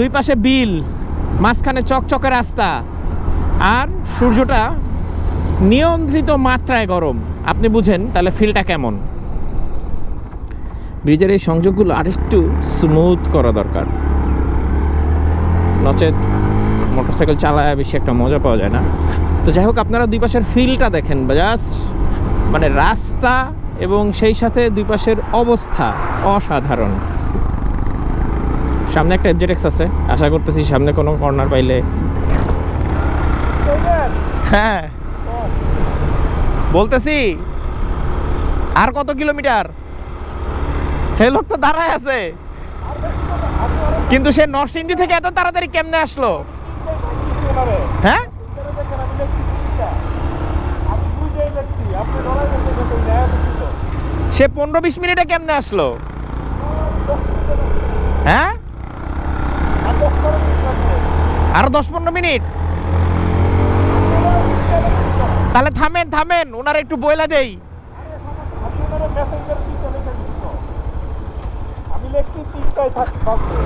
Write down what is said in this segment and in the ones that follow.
দুই পাশে বিল, মাঝখানে চকচকে রাস্তা। আর সূর্যটা নিয়ন্ত্রিত মাত্রায় গরম। আপনি বুঝেন তাহলে ফিলটা কেমন? ব্রিজের এই সংযোগগুলো আরেকটু স্মুথ করা দরকার। নচেত মোটরসাইকেল চালায় বেশি একটা মজা পাওয়া যায় না। তো যাই হোক, আপনারা দুই পাশের ফিলটা দেখেন জাস্ট মানে রাস্তা এবং সেই সাথে দুই পাশের অবস্থা অসাধারণ। সামনে একটা এফজেডেক্স আছে, আশা করতেছি সামনে কোনো কর্নার পাইলে। হ্যাঁ। বলতেছি, আর কত কিলোমিটার? হে লোক তো দাঁড়ায় আছে। কিন্তু সে নরসিংদী থেকে এত তাড়াতাড়ি কেমনে আসলো? হ্যাঁ? সে পনেরো বিশ মিনিটে কেমনে আসলো হ্যাঁ আরও দশ পনেরো মিনিট। তাহলে থামেন থামেন, ওনার একটু বইলা দেই।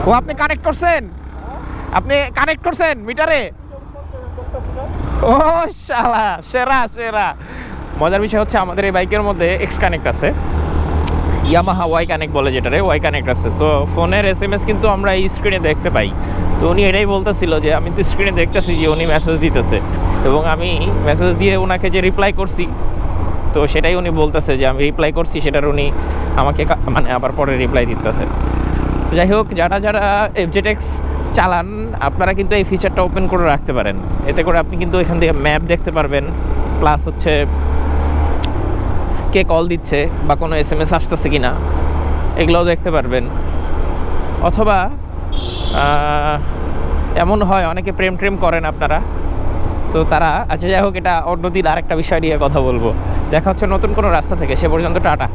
ও, আপনি কানেক্ট করছেন? আপনি কানেক্ট করছেন মিটারে? ও, শালা, সেরা সেরা। মজার বিষয় হচ্ছে আমাদের এই বাইকের মধ্যে এক্স কানেক্ট আছে। ইয়ামাহা ওয়াই কানেক্ট বলে যেটারে ওয়াই কানেক্ট আছে। সো ফোনের এস এম এস কিন্তু আমরা এই স্ক্রিনে দেখতে পাই। তো উনি এটাই বলতেছিল যে, আমি তো স্ক্রিনে দেখতেছি যে উনি মেসেজ দিতেছে। এবং আমি মেসেজ দিয়ে ওনাকে যে রিপ্লাই করছি, তো সেটাই উনি বলতেছে যে, আমি রিপ্লাই করছি, সেটার উনি আমাকে মানে আবার পরে রিপ্লাই দিতেছে। যাই হোক, যারা যারা এফজেটেক্স চালান, আপনারা কিন্তু এই ফিচারটা ওপেন করে রাখতে পারেন। এতে করে আপনি কিন্তু এখান থেকে ম্যাপ দেখতে পারবেন। প্লাস হচ্ছে কে কল দিচ্ছে বা কোনো এস এম এস আসতেছে কি না এগুলোও দেখতে পারবেন। অথবা এমন হয়, অনেকে প্রেম ট্রেম করেন আপনারা। তো তারা আচ্ছা যাই হোক, এটা অন্যদিন আরেকটা বিষয় নিয়ে কথা বলব। দেখা হচ্ছে নতুন কোনো রাস্তা থেকে, সে পর্যন্ত টাটা।